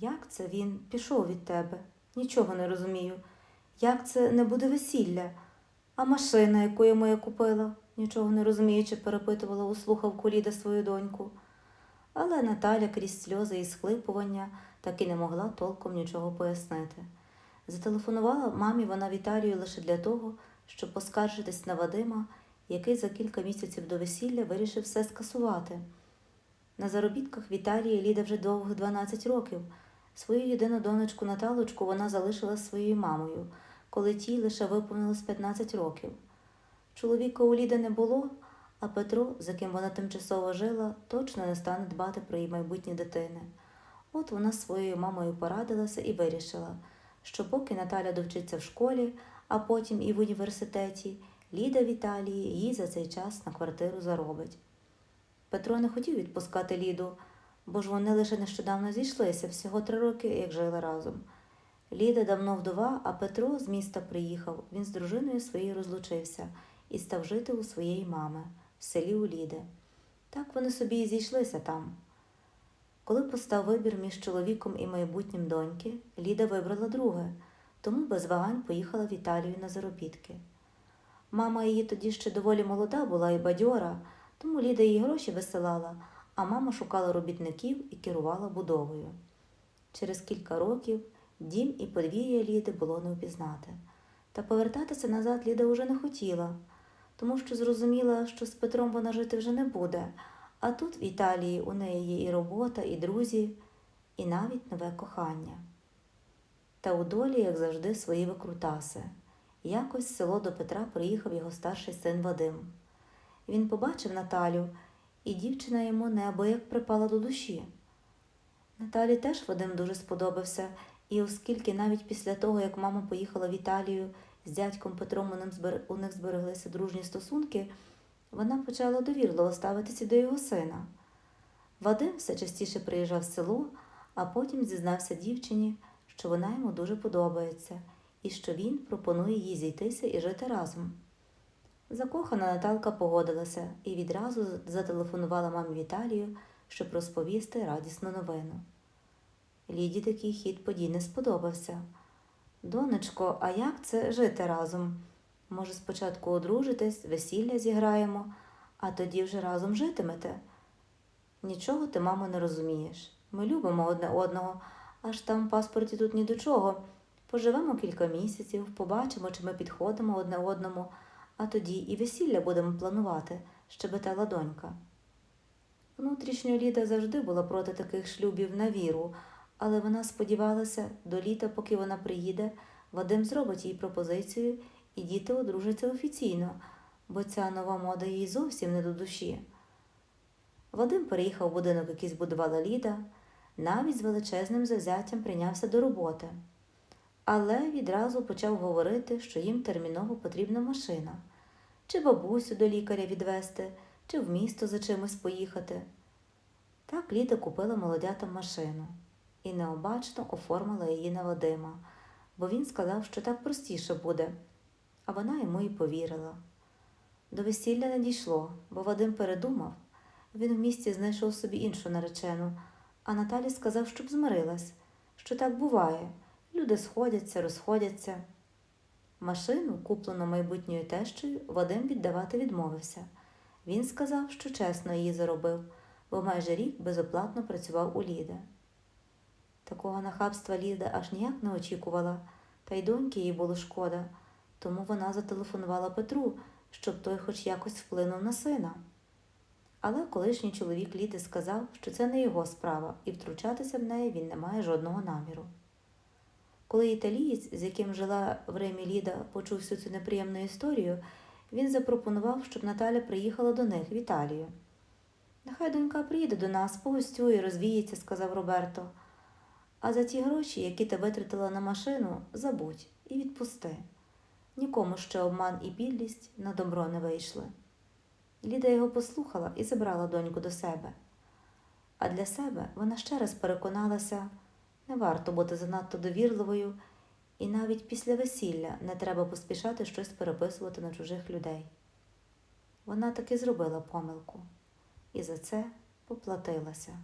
Як це він пішов від тебе? Нічого не розумію. Як це не буде весілля? А машина, яку я моя купила? Нічого не розуміючи, перепитувала у слухавку Ліда свою доньку. Але Наталя крізь сльози і схлипування так і не могла толком нічого пояснити. Зателефонувала мамі вона в Італію лише для того, щоб поскаржитись на Вадима, який за кілька місяців до весілля вирішив все скасувати. На заробітках в Італії Ліда вже довгих 12 років. Свою єдину донечку Наталочку вона залишила своєю мамою, коли тій лише виповнилось 15 років. Чоловіка у Ліди не було, а Петро, за ким вона тимчасово жила, точно не стане дбати про її майбутнє дитини. От вона з своєю мамою порадилася і вирішила, що поки Наталя довчиться в школі, а потім і в університеті, Ліда в Італії їй за цей час на квартиру заробить. Петро не хотів відпускати Ліду, бо ж вони лише нещодавно зійшлися, всього три роки, як жили разом. Ліда давно вдова, а Петро з міста приїхав. Він з дружиною своєю розлучився і став жити у своєї мами в селі у Ліди. Так вони собі і зійшлися там. Коли постав вибір між чоловіком і майбутнім доньки, Ліда вибрала друге, тому без вагань поїхала в Італію на заробітки. Мама її тоді ще доволі молода була і бадьора, тому Ліда їй гроші висилала, а мама шукала робітників і керувала будовою. Через кілька років дім і подвір'я Ліди було не впізнати. Та повертатися назад Ліда уже не хотіла, тому що зрозуміла, що з Петром вона жити вже не буде, а тут в Італії у неї є і робота, і друзі, і навіть нове кохання. Та у долі, як завжди, свої викрутаси. Якось в село до Петра приїхав його старший син Вадим. Він побачив Наталю, і дівчина йому неабияк припала до душі. Наталі теж Вадим дуже сподобався, і оскільки навіть після того, як мама поїхала в Італію, з дядьком Петром у них збереглися дружні стосунки, вона почала довірливо ставитися до його сина. Вадим все частіше приїжджав в село, а потім зізнався дівчині, що вона йому дуже подобається, і що він пропонує їй зійтися і жити разом. Закохана Наталка погодилася і відразу зателефонувала мамі Віталію, щоб розповісти радісну новину. Ліді такий хід подій не сподобався. Донечко, а як це жити разом? Може, спочатку одружитесь, весілля зіграємо, а тоді вже разом житимете? Нічого ти, мамо, не розумієш. Ми любимо одне одного, аж там в паспорті тут ні до чого. Поживемо кілька місяців, побачимо, чи ми підходимо одне одному, а тоді і весілля будемо планувати, щебетала донька. Внутрішньо Ліда завжди була проти таких шлюбів на віру, але вона сподівалася, до літа, поки вона приїде, Вадим зробить їй пропозицію і діти одружаться офіційно, бо ця нова мода їй зовсім не до душі. Вадим переїхав в будинок, який збудувала Ліда, навіть з величезним завзяттям прийнявся до роботи. Але відразу почав говорити, що їм терміново потрібна машина, чи бабусю до лікаря відвести, чи в місто за чимось поїхати. Так Ліда купила молодятам машину і необачно оформила її на Вадима, бо він сказав, що так простіше буде, а вона йому і повірила. До весілля не дійшло, бо Вадим передумав. Він в місті знайшов собі іншу наречену, а Наталі сказав, щоб змирилась, що так буває. Люди сходяться, розходяться. Машину, куплену майбутньою тещою, Вадим віддавати відмовився. Він сказав, що чесно її заробив, бо майже рік безоплатно працював у Ліди. Такого нахабства Ліда аж ніяк не очікувала, та й доньки їй було шкода, тому вона зателефонувала Петру, щоб той хоч якось вплинув на сина. Але колишній чоловік Ліди сказав, що це не його справа, і втручатися в неї він не має жодного наміру. Коли італієць, з яким жила в Римі Ліда, почув всю цю неприємну історію, він запропонував, щоб Наталя приїхала до них в Італію. Нехай донька приїде до нас, погостює, розвіється, сказав Роберто. А за ті гроші, які ти витратила на машину, забудь і відпусти. Нікому ще обман і підлість на добро не вийшли. Ліда його послухала і забрала доньку до себе. А для себе вона ще раз переконалася, не варто бути занадто довірливою, і навіть після весілля не треба поспішати щось переписувати на чужих людей. Вона таки зробила помилку і за це поплатилася.